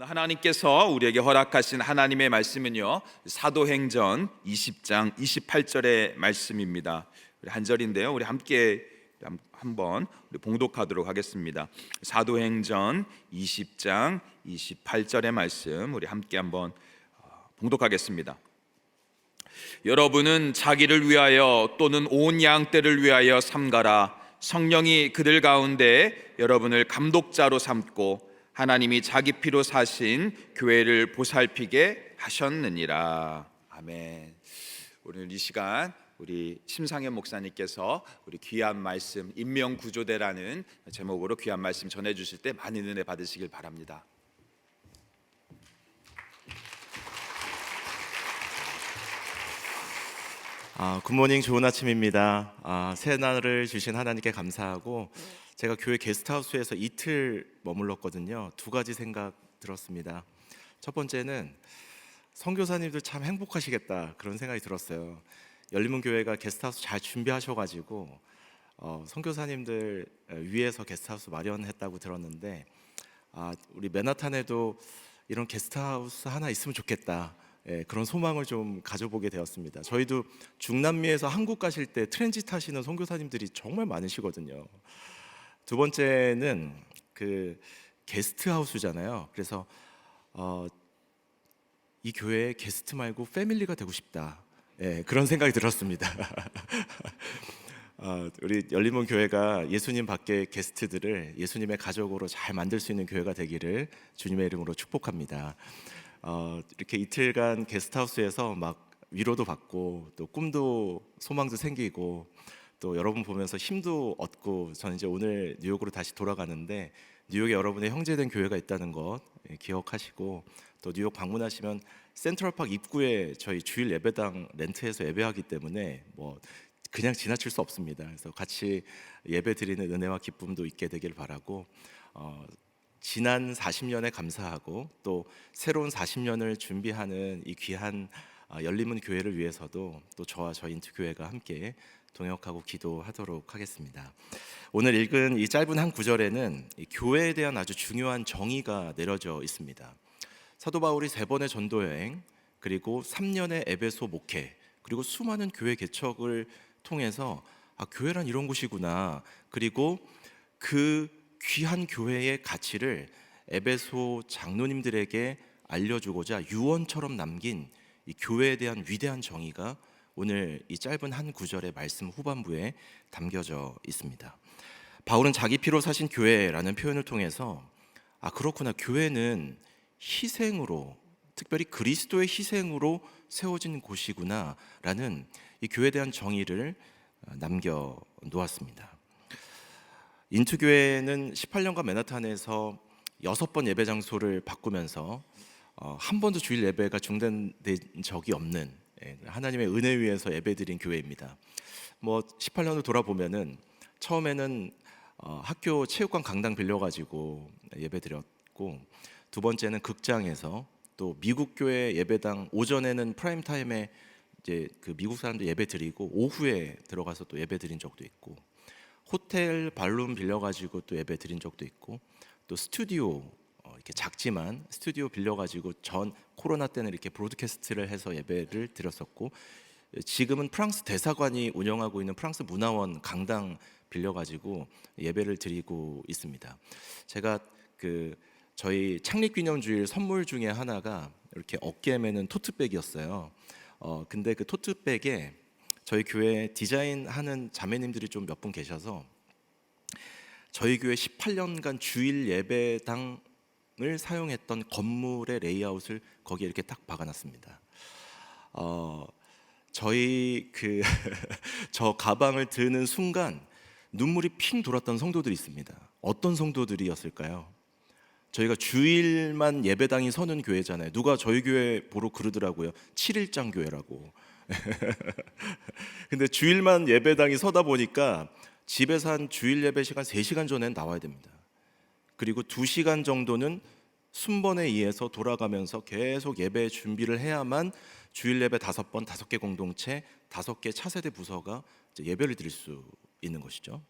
오늘 하나님께서 우리에게 허락하신 하나님의 말씀은요. 사도행전 20장 28절의 말씀입니다. 한 절인데요. 우리 함께 한- 한번 봉독하도록 하겠습니다. 사도행전 20장 28절의 말씀 우리 함께 한번 어, 봉독하겠습니다. 여러분은 자기를 위하여 또는 온 양 떼를 위하여 삼가라 성령이 그들 가운데 여러분을 감독자로 삼고 하나님이 자기 피로 사신 교회를 보살피게 하셨느니라 아멘 오늘 이 시간 우리 심상현 목사님께서 우리 귀한 말씀 인명 구조대라는 제목으로 귀한 말씀 전해 주실 때 많은 은혜 받으시길 바랍니다. 아, 굿모닝 좋은 아침입니다. 아, 새 날을 주신 하나님께 감사하고 제가 교회 게스트하우스에서 이틀 머물렀거든요. 두 가지 생각 들었습니다. 첫 번째는 선교사님들 참 행복하시겠다 그런 생각이 들었어요. 열린문 교회가 게스트하우스 잘 준비하셔가지고 어, 선교사님들 위해서 게스트하우스 마련했다고 들었는데 아, 우리 맨하탄에도 이런 게스트하우스 하나 있으면 좋겠다. 예, 그런 소망을 좀 가져보게 되었습니다. 저희도 중남미에서 한국 가실 때 트랜짓 하시는 선교사님들이 정말 많으시거든요. 두 번째는 그 게스트하우스잖아요. 그래서 어, 이 교회에 게스트 말고 패밀리가 되고 싶다. 예, 그런 생각이 들었습니다. 어, 우리 열린문 교회가 예수님 밖의 게스트들을 예수님의 가족으로 잘 만들 수 있는 교회가 되기를 주님의 이름으로 축복합니다. 어, 이렇게 이틀간 게스트하우스에서 막 위로도 받고 또 꿈도 소망도 생기고 또 여러분 보면서 힘도 얻고 저는 이제 오늘 뉴욕으로 다시 돌아가는데 뉴욕에 여러분의 형제된 교회가 있다는 것 예, 기억하시고 또 뉴욕 방문하시면 센트럴파크 입구에 저희 주일 예배당 렌트해서 예배하기 때문에 뭐 그냥 지나칠 수 없습니다. 그래서 같이 예배 드리는 은혜와 기쁨도 있게 되길 바라고 어, 지난 40년에 감사하고 또 새로운 40년을 준비하는 이 귀한 아, 열린문 교회를 위해서도 또 저와 저희 인투 교회가 함께 동역하고 기도하도록 하겠습니다. 오늘 읽은 이 짧은 한 구절에는 이 교회에 대한 아주 중요한 정의가 내려져 있습니다. 사도 바울이 세 번의 전도 여행 그리고 3년의 에베소 목회 그리고 수많은 교회 개척을 통해서 아 교회란 이런 곳이구나 그리고 그 귀한 교회의 가치를 에베소 장로님들에게 알려주고자 유언처럼 남긴 이 교회에 대한 위대한 정의가 오늘 이 짧은 한 구절의 말씀 후반부에 담겨져 있습니다. 바울은 자기 피로 사신 교회라는 표현을 통해서 아 그렇구나 교회는 희생으로 특별히 그리스도의 희생으로 세워진 곳이구나라는 이 교회에 대한 정의를 어, 남겨 놓았습니다. 인투 교회는 18년간 맨하탄에서 여섯 번 예배 장소를 바꾸면서 어, 한 번도 주일 예배가 중단된 적이 없는 예, 하나님의 은혜 위에서 예배드린 교회입니다. 뭐 18년을 돌아보면은 처음에는 어, 학교 체육관 강당 빌려가지고 예배드렸고 두 번째는 극장에서 또 미국 교회 예배당 오전에는 프라임 타임에 이제 그 미국 사람들 예배 드리고 오후에 들어가서 또 예배 드린 적도 있고 호텔 발룸 빌려가지고 또 예배 드린 적도 있고 또 스튜디오 어, 이렇게 작지만 스튜디오 빌려가지고 전 코로나 때는 이렇게 브로드캐스트를 해서 예배를 드렸었고 지금은 프랑스 대사관이 운영하고 있는 프랑스 문화원 강당 빌려가지고 예배를 드리고 있습니다. 제가 그 저희 창립기념주일 선물 중에 하나가 이렇게 어깨에 매는 토트백이었어요. 어 근데 그 토트백에 저희 교회 디자인하는 자매님들이 좀 몇 분 계셔서 저희 교회 18년간 주일 예배당 을 사용했던 건물의 레이아웃을 거기에 이렇게 딱 박아놨습니다. 어, 저희 그 저 가방을 드는 순간 눈물이 핑 돌았던 성도들이 있습니다. 어떤 성도들이었을까요? 저희가 주일만 예배당이 서는 교회잖아요. 누가 저희 교회 보러 그러더라고요. 7일장 교회라고. 근데 주일만 예배당이 서다 보니까 집에서 한 주일 예배 시간 3시간 전에 나와야 됩니다. 그리고 2시간 정도는 순번에 의해서 돌아가면서 계속 예배 준비를 해야만 주일 예배 다섯 번, 다섯 개 공동체, 다섯 개 차세대 부서가 예배를 드릴 수 있는 것이죠.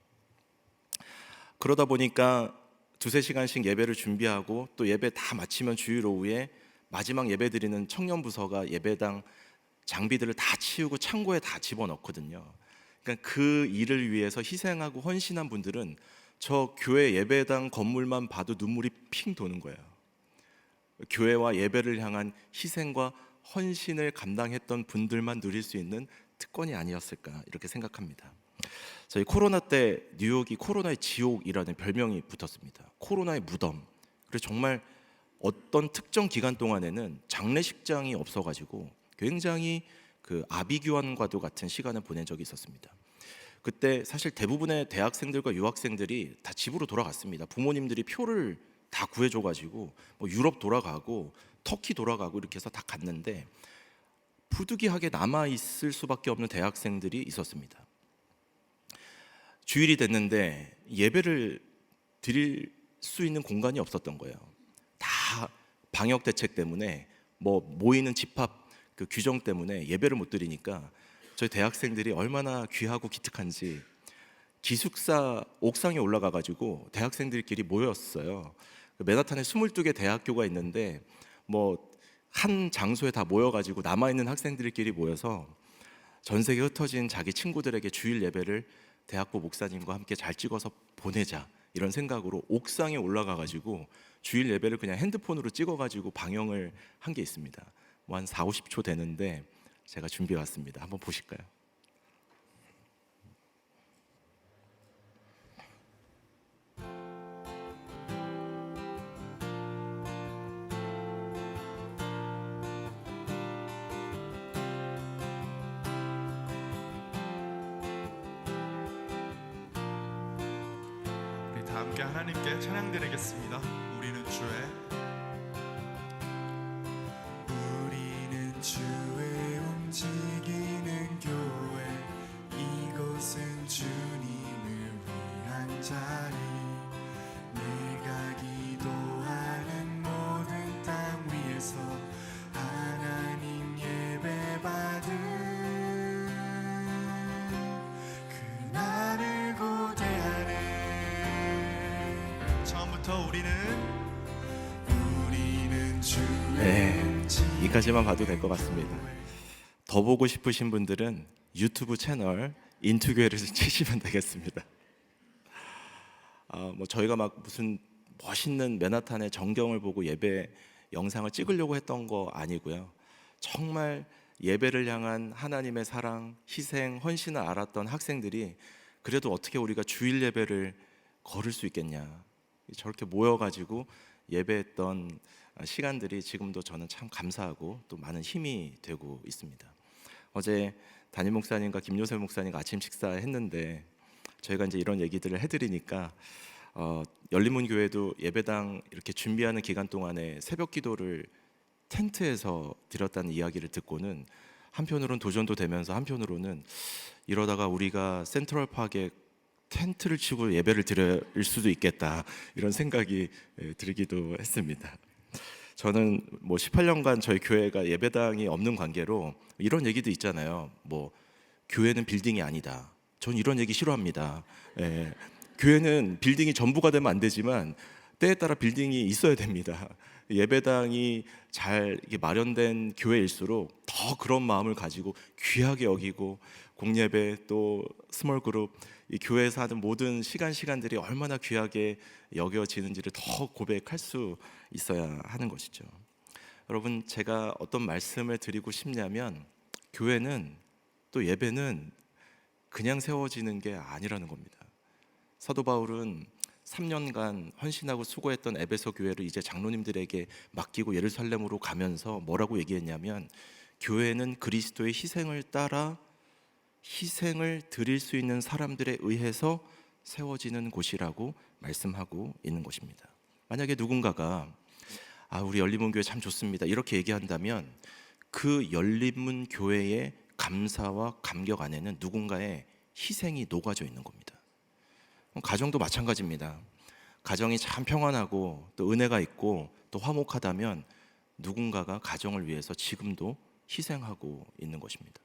그러다 보니까 두세 시간씩 예배를 준비하고 또 예배 다 마치면 주일 오후에 마지막 예배 드리는 청년 부서가 예배당 장비들을 다 치우고 창고에 다 집어넣거든요. 그러니까 그 일을 위해서 희생하고 헌신한 분들은 저 교회 예배당 건물만 봐도 눈물이 핑 도는 거예요. 교회와 예배를 향한 희생과 헌신을 감당했던 분들만 누릴 수 있는 특권이 아니었을까 이렇게 생각합니다. 저희 코로나 때 뉴욕이 코로나의 지옥이라는 별명이 붙었습니다. 코로나의 무덤. 그래서 정말 어떤 특정 기간 동안에는 장례식장이 없어가지고 굉장히 그 아비규환과도 같은 시간을 보낸 적이 있었습니다. 그때 사실 대부분의 대학생들과 유학생들이 다 집으로 돌아갔습니다. 부모님들이 표를 다 구해줘가지고 뭐 유럽 돌아가고 터키 돌아가고 이렇게 해서 다 갔는데 부득이하게 남아 있을 수밖에 없는 대학생들이 있었습니다. 주일이 됐는데 예배를 드릴 수 있는 공간이 없었던 거예요. 다 방역 대책 때문에 뭐 모이는 집합 그 규정 때문에 예배를 못 드리니까 저희 대학생들이 얼마나 귀하고 기특한지 기숙사 옥상에 올라가 가지고 대학생들끼리 모였어요. 그 맨하탄에 22개 대학교가 있는데 뭐 한 장소에 다 모여 가지고 남아 있는 학생들끼리 모여서 전 세계 흩어진 자기 친구들에게 주일 예배를 대학부 목사님과 함께 잘 찍어서 보내자 이런 생각으로 옥상에 올라가 가지고 주일 예배를 그냥 핸드폰으로 찍어 가지고 방영을 한 게 있습니다. 뭐한 4, 50초 되는데 제가 준비해 왔습니다. 한번 보실까요? 함께 하나님께 찬양 드리겠습니다. 우리는 주의 이까지만 봐도 될 것 같습니다. 더 보고 싶으신 분들은 유튜브 채널 인투교회를 치시면 되겠습니다. 아, 뭐 저희가 막 무슨 멋있는 맨하탄의 전경을 보고 예배 영상을 찍으려고 했던 거 아니고요. 정말 예배를 향한 하나님의 사랑, 희생, 헌신을 알았던 학생들이 그래도 어떻게 우리가 주일 예배를 걸을 수 있겠냐. 저렇게 모여가지고 예배했던 시간들이 지금도 저는 참 감사하고 또 많은 힘이 되고 있습니다. 어제 담임 목사님과 김요셉 목사님과 아침 식사했는데 저희가 이제 이런 얘기들을 해드리니까 어, 열린문 교회도 예배당 이렇게 준비하는 기간 동안에 새벽 기도를 텐트에서 드렸다는 이야기를 듣고는 한편으로는 도전도 되면서 한편으로는 이러다가 우리가 센트럴 파크에 텐트를 치고 예배를 드릴 수도 있겠다 이런 생각이 예, 들기도 했습니다. 저는 뭐 18년간 저희 교회가 예배당이 없는 관계로 이런 얘기도 있잖아요. 뭐 교회는 빌딩이 아니다. 전 이런 얘기 싫어합니다. 예, 교회는 빌딩이 전부가 되면 안 되지만 때에 따라 빌딩이 있어야 됩니다. 예배당이 잘 이게 마련된 교회일수록 더 그런 마음을 가지고 귀하게 여기고 공예배 또 스몰 그룹 이 교회에서 하는 모든 시간 시간들이 얼마나 귀하게 여겨지는지를 더 고백할 수 있어야 하는 것이죠. 여러분 제가 어떤 말씀을 드리고 싶냐면 교회는 또 예배는 그냥 세워지는 게 아니라는 겁니다. 사도 바울은 3년간 헌신하고 수고했던 에베소 교회를 이제 장로님들에게 맡기고 예루살렘으로 가면서 뭐라고 얘기했냐면 교회는 그리스도의 희생을 따라 희생을 드릴 수 있는 사람들에 의해서 세워지는 곳이라고 말씀하고 있는 것입니다. 만약에 누군가가 아 우리 열린문 교회 참 좋습니다 이렇게 얘기한다면 그 열린문 교회의 감사와 감격 안에는 누군가의 희생이 녹아져 있는 겁니다. 가정도 마찬가지입니다. 가정이 참 평안하고 또 은혜가 있고 또 화목하다면 누군가가 가정을 위해서 지금도 희생하고 있는 것입니다.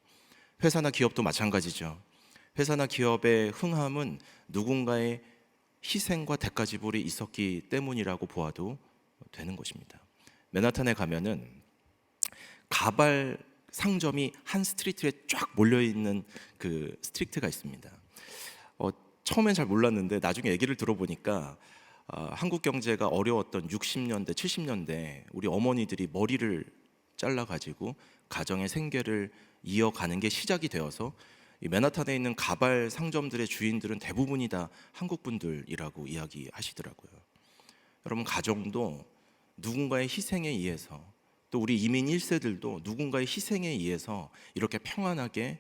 회사나 기업도 마찬가지죠. 회사나 기업의 흥함은 누군가의 희생과 대가 지불이 있었기 때문이라고 보아도 되는 것입니다. 맨하탄에 가면은 가발 상점이 한 스트리트에 쫙 몰려 있는 그 스트리트가 있습니다. 어, 처음엔 잘 몰랐는데 나중에 얘기를 들어보니까 아, 한국 경제가 어려웠던 60년대, 70년대 우리 어머니들이 머리를 잘라 가지고 가정의 생계를 이어가는 게 시작이 되어서 이 맨하탄에 있는 가발 상점들의 주인들은 대부분이 다 한국 분들이라고 이야기하시더라고요. 여러분 가정도 누군가의 희생에 의해서 또 우리 이민 1세들도 누군가의 희생에 의해서 이렇게 평안하게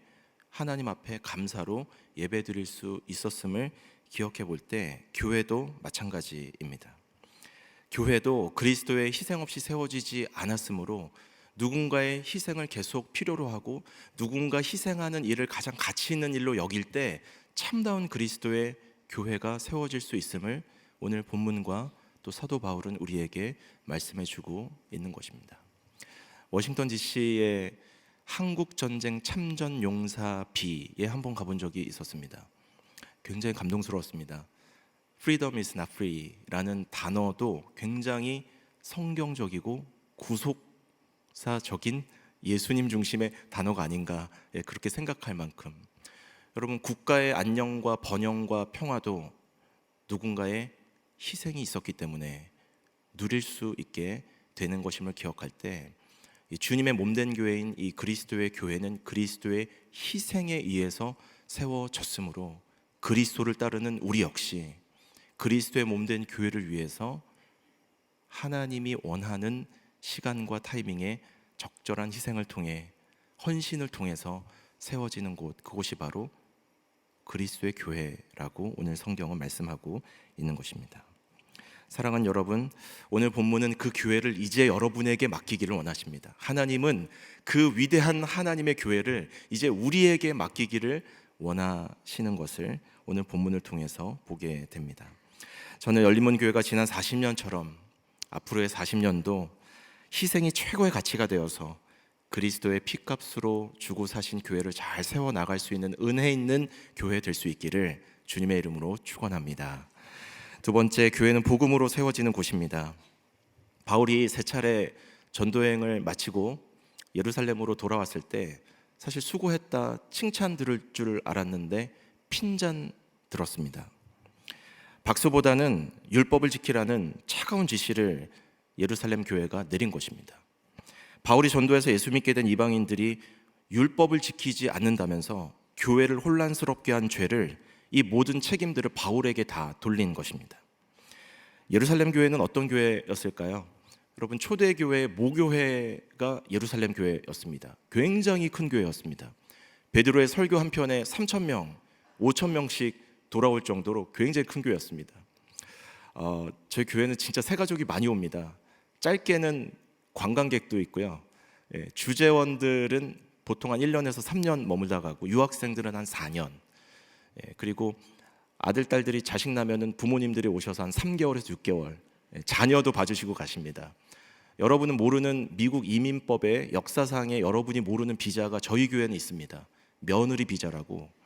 하나님 앞에 감사로 예배드릴 수 있었음을 기억해 볼 때 교회도 마찬가지입니다. 교회도 그리스도의 희생 없이 세워지지 않았으므로 누군가의 희생을 계속 필요로 하고 누군가 희생하는 일을 가장 가치 있는 일로 여길 때 참다운 그리스도의 교회가 세워질 수 있음을 오늘 본문과 또 사도 바울은 우리에게 말씀해 주고 있는 것입니다. 워싱턴 DC의 한국 전쟁 참전 용사 비에 한 번 가본 적이 있었습니다. 굉장히 감동스러웠습니다. Freedom is not free라는 단어도 굉장히 성경적이고 구속 사적인 예수님 중심의 단어가 아닌가 예, 그렇게 생각할 만큼. 여러분 국가의 안녕과 번영과 평화도 누군가의 희생이 있었기 때문에 누릴 수 있게 되는 것임을 기억할 때이 주님의 몸된 교회인 이 그리스도의 교회는 그리스도의 희생에 의해서 세워졌으므로 그리스도를 따르는 우리 역시 그리스도의 몸된 교회를 위해서 하나님이 원하는 시간과 타이밍에 적절한 희생을 통해 헌신을 통해서 세워지는 곳 그곳이 바로 그리스도의 교회라고 오늘 성경은 말씀하고 있는 것입니다. 사랑하는 여러분, 오늘 본문은 그 교회를 이제 여러분에게 맡기기를 원하십니다. 하나님은 그 위대한 하나님의 교회를 이제 우리에게 맡기기를 원하시는 것을 오늘 본문을 통해서 보게 됩니다. 저는 열린문 교회가 지난 40년처럼 앞으로의 40년도 희생이 최고의 가치가 되어서 그리스도의 피값으로 주고 사신 교회를 잘 세워 나갈 수 있는 은혜 있는 교회 될 수 있기를 주님의 이름으로 축원합니다. 두 번째 교회는 복음으로 세워지는 곳입니다. 바울이 세 차례 전도행을 마치고 예루살렘으로 돌아왔을 때 사실 수고했다 칭찬 들을 줄 알았는데 핀잔 들었습니다. 박수보다는 율법을 지키라는 차가운 지시를 예루살렘 교회가 내린 것입니다. 바울이 전도해서 예수 믿게 된 이방인들이 율법을 지키지 않는다면서 교회를 혼란스럽게 한 죄를 이 모든 책임들을 바울에게 다 돌린 것입니다. 예루살렘 교회는 어떤 교회였을까요? 여러분 초대 교회 모교회가 예루살렘 교회였습니다. 굉장히 큰 교회였습니다. 베드로의 설교 한 편에 3천 명, 5천 명씩 돌아올 정도로 굉장히 큰 교회였습니다. 어, 저희 교회는 진짜 새 가족이 많이 옵니다. 짧게는 관광객도 있고요. 예, 주재원들은 보통 한 1년에서 3년 머물다 가고 유학생들은 한 4년. 예, 그리고 아들 딸들이 자식 나면은 부모님들이 오셔서 한 3개월에서 6개월 예, 자녀도 봐주시고 가십니다. 여러분은 모르는 미국 이민법의 역사상에 여러분이 모르는 비자가 저희 교회는 있습니다. 며느리 비자라고 예,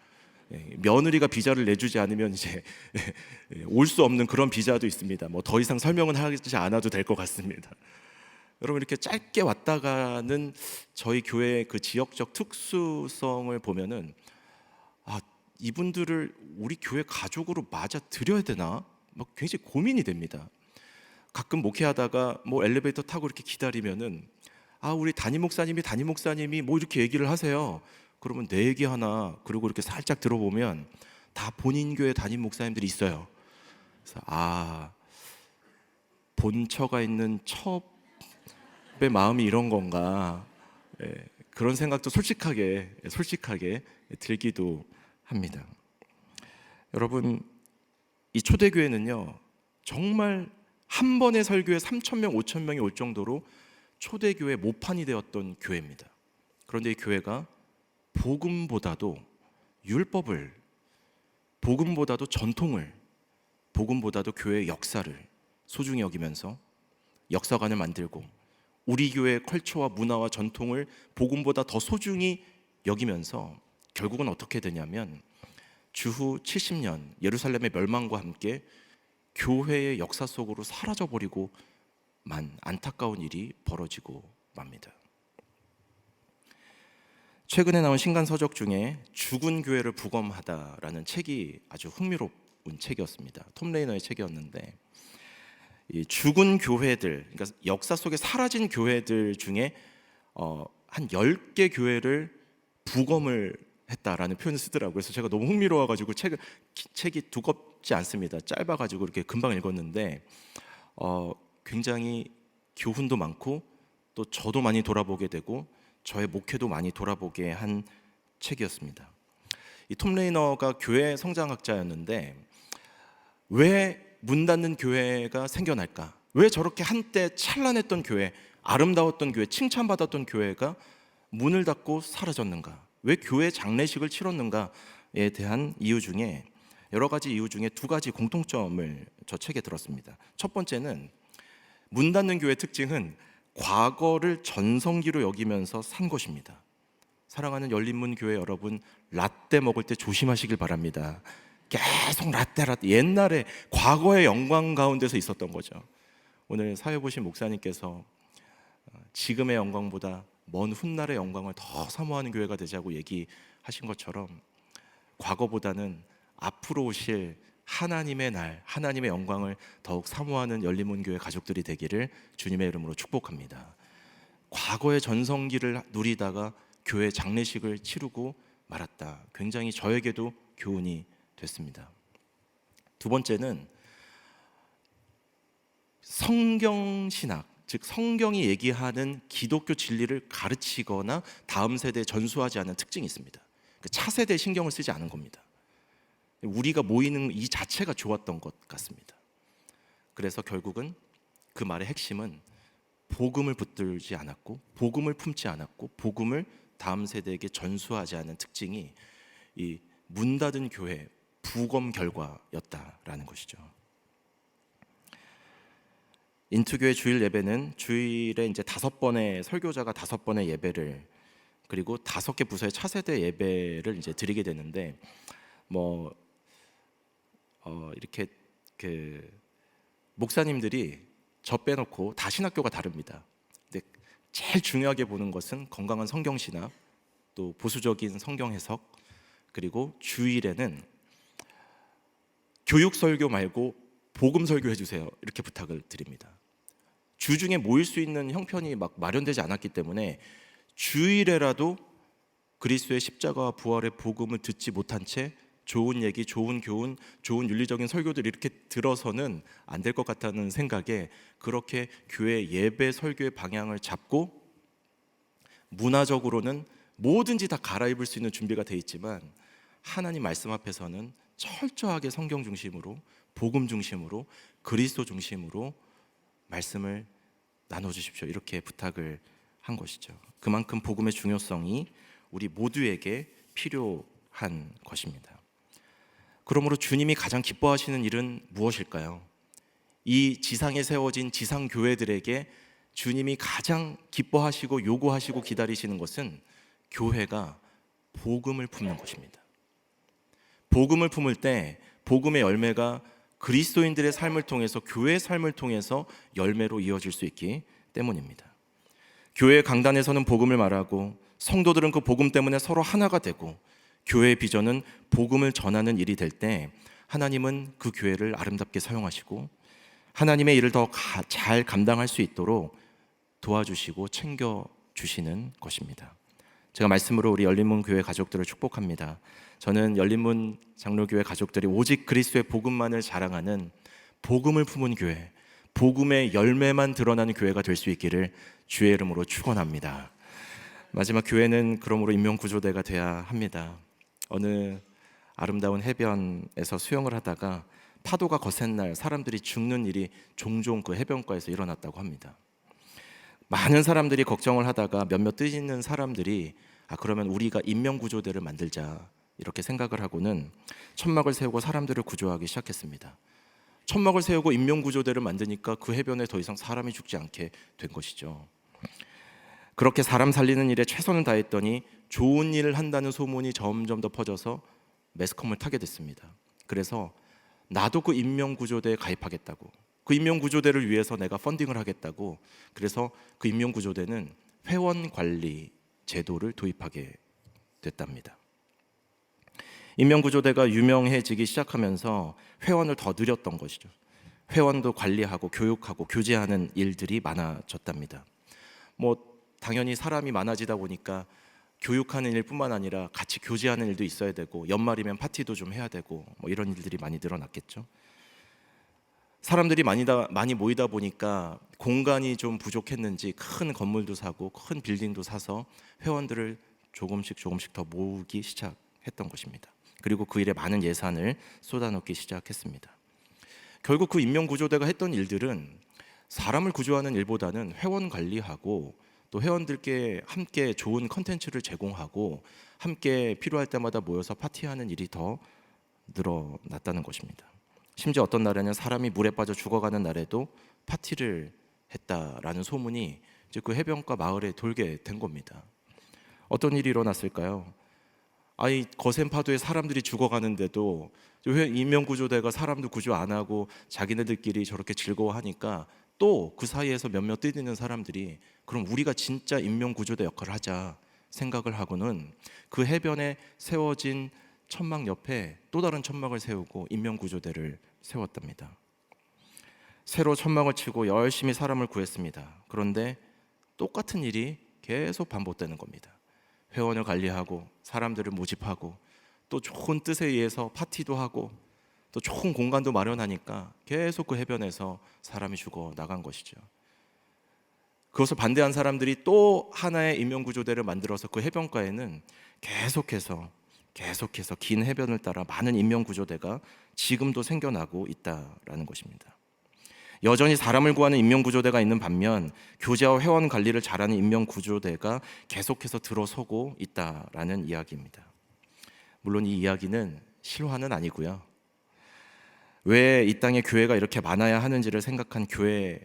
며느리가 비자를 내주지 않으면 이제 올 수 없는 그런 비자도 있습니다. 뭐 더 이상 설명은 하지 않아도 될 것 같습니다. 여러분 이렇게 짧게 왔다가는 저희 교회의 그 지역적 특수성을 보면은 아 이분들을 우리 교회 가족으로 맞아 들여야 되나? 막 굉장히 고민이 됩니다. 가끔 목회하다가 뭐 엘리베이터 타고 이렇게 기다리면은 아 우리 담임 목사님이 담임 목사님이 뭐 이렇게 얘기를 하세요. 그러면 내 얘기 하나 그리고 이렇게 살짝 들어보면 다 본인 교회 담임 목사님들이 있어요. 그래서 아 본처가 있는 첩의 마음이 이런 건가 예, 그런 생각도 솔직하게 솔직하게 들기도 합니다. 여러분 이 초대교회는요 정말 한 번의 설교에 3천 명, 5천 명이 올 정도로 초대교회 모판이 되었던 교회입니다. 그런데 이 교회가 복음보다도 율법을 복음보다도 전통을 복음보다도 교회의 역사를 소중히 여기면서 역사관을 만들고 우리 교회의 컬처와 문화와 전통을 복음보다 더 소중히 여기면서 결국은 어떻게 되냐면 주후 70년 예루살렘의 멸망과 함께 교회의 역사 속으로 사라져 버리고 만 안타까운 일이 벌어지고 맙니다. 최근에 나온 신간 서적 중에 죽은 교회를 부검하다라는 책이 아주 흥미로운 책이었습니다. 톰 레이너의 책이었는데 이 죽은 교회들, 그러니까 역사 속에 사라진 교회들 중에 어, 한 10개 교회를 부검을 했다라는 표현을 쓰더라고요. 그래서 제가 너무 흥미로워 가지고 책을 기- 책이 두껍지 않습니다. 짧아 가지고 이렇게 금방 읽었는데 어, 굉장히 교훈도 많고 또 저도 많이 돌아보게 되고 저의 목회도 많이 돌아보게 한 책이었습니다. 이톰 레이너가 교회 성장학자였는데 왜 문 닫는 교회가 생겨날까? 왜 저렇게 한때 찬란했던 교회, 아름다웠던 교회, 칭찬받았던 교회가 문을 닫고 사라졌는가? 왜 교회 장례식을 치렀는가에 대한 이유 중에 여러 가지 이유 중에 두 가지 공통점을 저 책에 들었습니다. 첫 번째는 문 닫는 교회 특징은 과거를 전성기로 여기면서 산 것입니다. 사랑하는 열린문 교회 여러분, 라떼 먹을 때 조심하시길 바랍니다. 계속 라떼 라떼 옛날에 과거의 영광 가운데서 있었던 거죠. 오늘 사회 보신 목사님께서 어, 지금의 영광보다 먼 훗날의 영광을 더 사모하는 교회가 되자고 얘기하신 것처럼 과거보다는 앞으로 오실 하나님의 날, 하나님의 영광을 더욱 사모하는 열린문 교회 가족들이 되기를 주님의 이름으로 축복합니다. 과거의 전성기를 누리다가 교회 장례식을 치르고 말았다. 굉장히 저에게도 교훈이 됐습니다. 두 번째는 성경 신학, 즉 성경이 얘기하는 기독교 진리를 가르치거나 다음 세대에 전수하지 않는 특징이 있습니다. 그 차세대 신경을 쓰지 않은 겁니다. 우리가 모이는 이 자체가 좋았던 것 같습니다. 그래서 결국은 그 말의 핵심은 복음을 붙들지 않았고 복음을 품지 않았고 복음을 다음 세대에게 전수하지 않은 특징이 이 문 닫은 교회 부검 결과였다라는 것이죠. 인투교회 주일 예배는 주일에 이제 다섯 번의 설교자가 다섯 번의 예배를 그리고 다섯 개 부서의 차세대 예배를 이제 드리게 되는데 뭐 어, 이렇게 그 목사님들이 저 빼놓고 다 신학교가 다릅니다. 근데 제일 중요하게 보는 것은 건강한 성경 신학, 또 보수적인 성경 해석, 그리고 주일에는 교육 설교 말고 복음 설교 해주세요. 이렇게 부탁을 드립니다. 주중에 모일 수 있는 형편이 막 마련되지 않았기 때문에 주일에라도 그리스도의 십자가와 부활의 복음을 듣지 못한 채 좋은 얘기, 좋은 교훈, 좋은 윤리적인 설교들 이렇게 들어서는 안 될 것 같다는 생각에 그렇게 교회 예배 설교의 방향을 잡고 문화적으로는 뭐든지 다 갈아입을 수 있는 준비가 돼 있지만 하나님 말씀 앞에서는 철저하게 성경 중심으로 복음 중심으로 그리스도 중심으로 말씀을 나눠 주십시오. 이렇게 부탁을 한 것이죠. 그만큼 복음의 중요성이 우리 모두에게 필요한 것입니다. 그러므로 주님이 가장 기뻐하시는 일은 무엇일까요? 이 지상에 세워진 지상 교회들에게 주님이 가장 기뻐하시고 요구하시고 기다리시는 것은 교회가 복음을 품는 것입니다. 복음을 품을 때 복음의 열매가 그리스도인들의 삶을 통해서 교회의 삶을 통해서 열매로 이어질 수 있기 때문입니다. 교회 강단에서는 복음을 말하고 성도들은 그 복음 때문에 서로 하나가 되고 교회의 비전은 복음을 전하는 일이 될 때 하나님은 그 교회를 아름답게 사용하시고 하나님의 일을 더 잘 감당할 수 있도록 도와주시고 챙겨 주시는 것입니다. 제가 말씀으로 우리 열린문 교회 가족들을 축복합니다. 저는 열린문 장로교회 가족들이 오직 그리스도의 복음만을 자랑하는 복음을 품은 교회, 복음의 열매만 드러나는 교회가 될 수 있기를 주의 이름으로 축원합니다. 마지막 교회는 그러므로 인명 구조대가 돼야 합니다. 어느 아름다운 해변에서 수영을 하다가 파도가 거센 날 사람들이 죽는 일이 종종 그 해변가에서 일어났다고 합니다. 많은 사람들이 걱정을 하다가 몇몇 뜻 있는 사람들이 아 그러면 우리가 인명 구조대를 만들자 이렇게 생각을 하고는 천막을 세우고 사람들을 구조하기 시작했습니다. 천막을 세우고 인명 구조대를 만드니까 그 해변에 더 이상 사람이 죽지 않게 된 것이죠. 그렇게 사람 살리는 일에 최선을 다했더니 좋은 일을 한다는 소문이 점점 더 퍼져서 매스컴을 타게 됐습니다. 그래서 나도 그 인명구조대에 가입하겠다고 그 인명구조대를 위해서 내가 펀딩을 하겠다고 그래서 그 인명구조대는 회원 관리 제도를 도입하게 됐답니다. 인명구조대가 유명해지기 시작하면서 회원을 더 늘렸던 것이죠. 회원도 관리하고 교육하고 교제하는 일들이 많아졌답니다. 뭐 당연히 사람이 많아지다 보니까 교육하는 일뿐만 아니라 같이 교제하는 일도 있어야 되고 연말이면 파티도 좀 해야 되고 뭐 이런 일들이 많이 늘어났겠죠. 사람들이 많이 다, 많이 모이다 보니까 공간이 좀 부족했는지 큰 건물도 사고 큰 빌딩도 사서 회원들을 조금씩 조금씩 더 모으기 시작했던 것입니다. 그리고 그 일에 많은 예산을 쏟아넣기 시작했습니다. 결국 그 인명 구조대가 했던 일들은 사람을 구조하는 일보다는 회원 관리하고 또 회원들께 함께 좋은 컨텐츠를 제공하고 함께 필요할 때마다 모여서 파티하는 일이 더 늘어났다는 것입니다. 심지어 어떤 날에는 사람이 물에 빠져 죽어가는 날에도 파티를 했다라는 소문이 이제 그 해변가 마을에 돌게 된 겁니다. 어떤 일이 일어났을까요? 아이 거센 파도에 사람들이 죽어가는데도 왜 인명구조대가 사람도 구조 안 하고 자기네들끼리 저렇게 즐거워하니까 또 그 사이에서 몇몇 뛰는 사람들이 그럼 우리가 진짜 인명구조대 역할을 하자 생각을 하고는 그 해변에 세워진 천막 옆에 또 다른 천막을 세우고 인명구조대를 세웠답니다. 새로 천막을 치고 열심히 사람을 구했습니다. 그런데 똑같은 일이 계속 반복되는 겁니다. 회원을 관리하고 사람들을 모집하고 또 좋은 뜻에 의해서 파티도 하고 또 좋은 공간도 마련하니까 계속 그 해변에서 사람이 죽어 나간 것이죠. 그것을 반대한 사람들이 또 하나의 인명구조대를 만들어서 그 해변가에는 계속해서 계속해서 긴 해변을 따라 많은 인명구조대가 지금도 생겨나고 있다라는 것입니다. 여전히 사람을 구하는 인명구조대가 있는 반면 교제와 회원 관리를 잘하는 인명구조대가 계속해서 들어서고 있다라는 이야기입니다. 물론 이 이야기는 실화는 아니고요. 왜 이 땅에 교회가 이렇게 많아야 하는지를 생각한 교회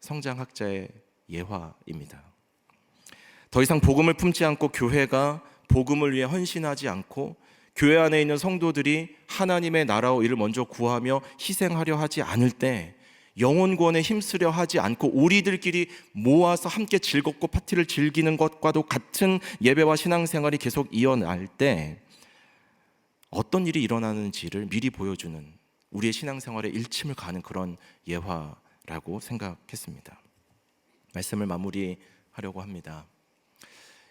성장학자의 예화입니다. 더 이상 복음을 품지 않고 교회가 복음을 위해 헌신하지 않고 교회 안에 있는 성도들이 하나님의 나라와 이를 먼저 구하며 희생하려 하지 않을 때 영혼 구원에 힘쓰려 하지 않고 우리들끼리 모아서 함께 즐겁고 파티를 즐기는 것과도 같은 예배와 신앙생활이 계속 이어날 때 어떤 일이 일어나는지를 미리 보여주는 우리의 신앙생활에 일침을 가는 그런 예화라고 생각했습니다. 말씀을 마무리하려고 합니다.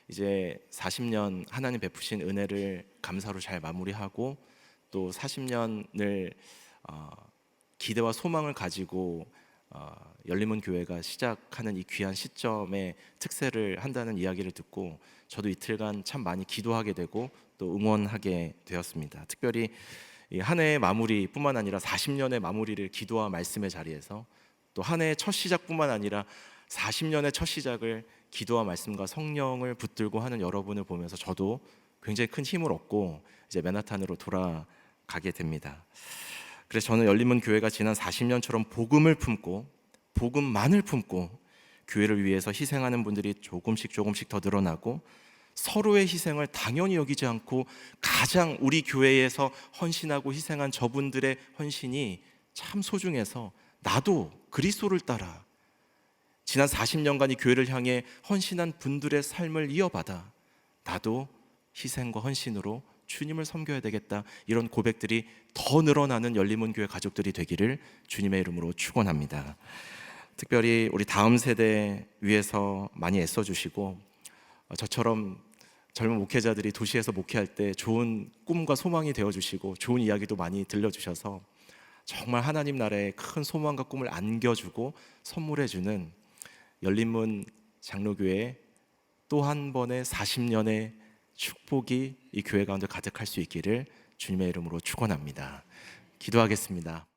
이제 40년 하나님 베푸신 은혜를 감사로 잘 마무리하고 또 40년을 어, 기대와 소망을 가지고 어, 열림은 교회가 시작하는 이 귀한 시점에 특세를 한다는 이야기를 듣고 저도 이틀간 참 많이 기도하게 되고 또 응원하게 되었습니다. 특별히 이 한 해의 마무리뿐만 아니라 40년의 마무리를 기도와 말씀의 자리에서 또 한 해의 첫 시작뿐만 아니라 40년의 첫 시작을 기도와 말씀과 성령을 붙들고 하는 여러분을 보면서 저도 굉장히 큰 힘을 얻고 이제 맨하탄으로 돌아가게 됩니다. 그래서 저는 열림은 교회가 지난 40년처럼 복음을 품고 복음만을 품고 교회를 위해서 희생하는 분들이 조금씩 조금씩 더 늘어나고 서로의 희생을 당연히 여기지 않고 가장 우리 교회에서 헌신하고 희생한 저분들의 헌신이 참 소중해서 나도 그리스도를 따라 지난 40년간 이 교회를 향해 헌신한 분들의 삶을 이어받아 나도 희생과 헌신으로 주님을 섬겨야 되겠다 이런 고백들이 더 늘어나는 열림은 교회 가족들이 되기를 주님의 이름으로 축원합니다. 특별히 우리 다음 세대 위해서 많이 애써 주시고 어, 저처럼 젊은 목회자들이 도시에서 목회할 때 좋은 꿈과 소망이 되어 주시고 좋은 이야기도 많이 들려 주셔서 정말 하나님 나라에 큰 소망과 꿈을 안겨주고 선물해 주는 열린문 장로교회 또 한 번의 40년의 축복이 이 교회 가운데 가득할 수 있기를 주님의 이름으로 축원합니다. 기도하겠습니다.